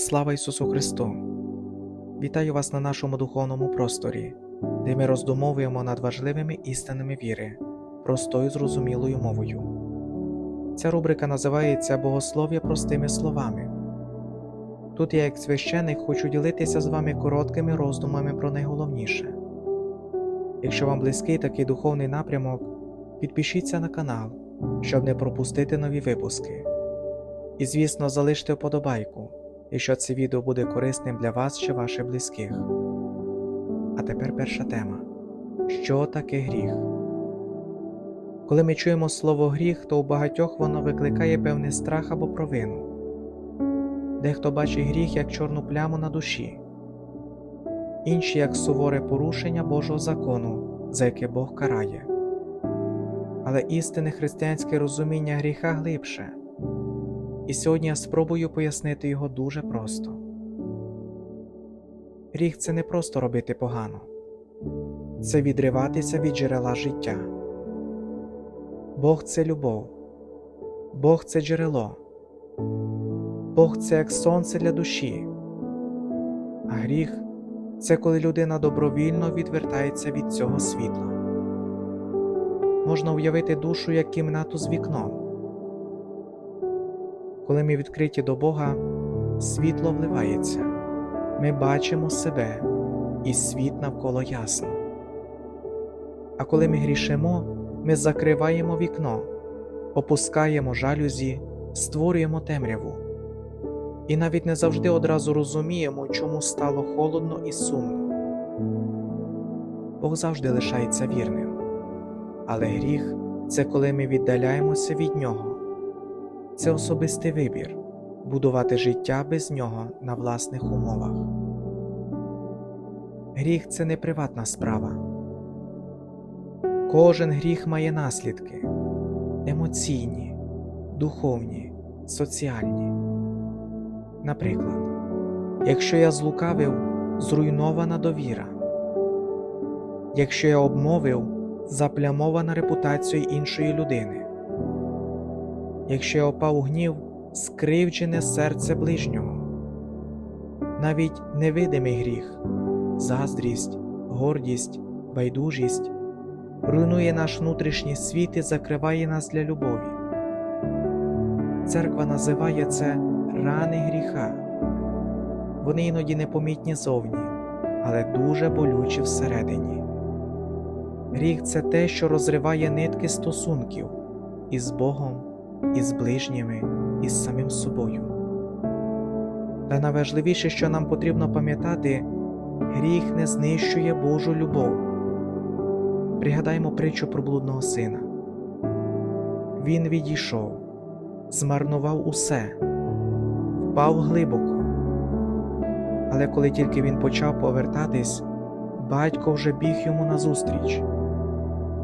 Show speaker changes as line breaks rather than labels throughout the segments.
Слава Ісусу Христу! Вітаю вас на нашому духовному просторі, де ми роздумовуємо над важливими істинами віри, простою зрозумілою мовою. Ця рубрика називається Богослов'я простими словами. Тут я, як священик, хочу ділитися з вами короткими роздумами про найголовніше. Якщо вам близький такий духовний напрямок, підпишіться на канал, щоб не пропустити нові випуски. І, звісно, залиште вподобайку, якщо це відео буде корисним для вас чи ваших близьких. А тепер перша тема: що таке гріх? Коли ми чуємо слово гріх, то у багатьох воно викликає певний страх або провину. Дехто бачить гріх як чорну пляму на душі, інші як суворе порушення Божого закону, за яке Бог карає. Але істинне християнське розуміння гріха глибше. І сьогодні я спробую пояснити його дуже просто. Гріх це не просто робити погано, це відриватися від джерела життя. Бог це любов, Бог це джерело, Бог це як сонце для душі, а гріх це коли людина добровільно відвертається від цього світла. Можна уявити душу як кімнату з вікном. Коли ми відкриті до Бога, світло вливається, ми бачимо себе, і світ навколо ясно. А коли ми грішимо, ми закриваємо вікно, опускаємо жалюзі, створюємо темряву. І навіть не завжди одразу розуміємо, чому стало холодно і сумно. Бог завжди лишається вірним, але гріх це коли ми віддаляємося від нього це особистий вибір будувати життя без нього на власних умовах. Гріх це не приватна справа. Кожен гріх має наслідки емоційні, духовні, соціальні. Наприклад, якщо я злукавив, зруйнована довіра, якщо я обмовив, заплямована репутацію іншої людини якщо я опав у гнів, скривджене серце ближнього. Навіть невидимий гріх, заздрість, гордість, байдужість руйнує наш внутрішній світ і закриває нас для любові. Церква називає це рани гріха. Вони іноді непомітні зовні, але дуже болючі всередині. Гріх це те, що розриває нитки стосунків із Богом із ближніми, і з самим собою. Та найважливіше, що нам потрібно пам'ятати, гріх не знищує Божу любов. Пригадаймо притчу про блудного сина. Він відійшов, змарнував усе, впав глибоко. Але коли тільки він почав повертатись, батько вже біг йому назустріч.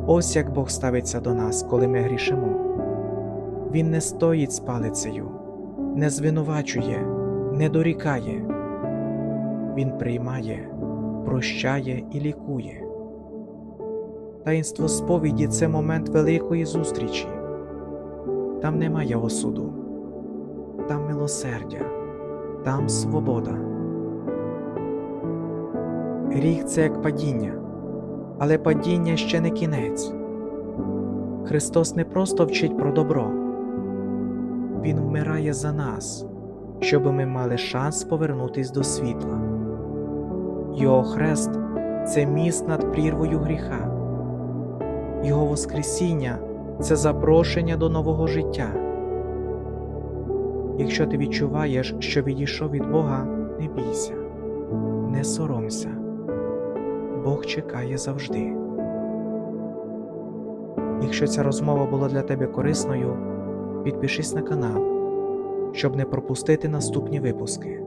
Ось як Бог ставиться до нас, коли ми грішимо. Він не стоїть з палицею, не звинувачує, не дорікає. Він приймає, прощає і лікує. Таїнство сповіді це момент великої зустрічі. Там немає осуду, там милосердя, там свобода. Гріх це як падіння, але падіння ще не кінець. Христос не просто вчить про добро. Він вмирає за нас, щоб ми мали шанс повернутись до світла. Його хрест це міст над прірвою гріха, Його Воскресіння це запрошення до нового життя. Якщо ти відчуваєш, що відійшов від Бога, не бійся, не соромся, Бог чекає завжди. Якщо ця розмова була для тебе корисною, підпишись на канал, щоб не пропустити наступні випуски.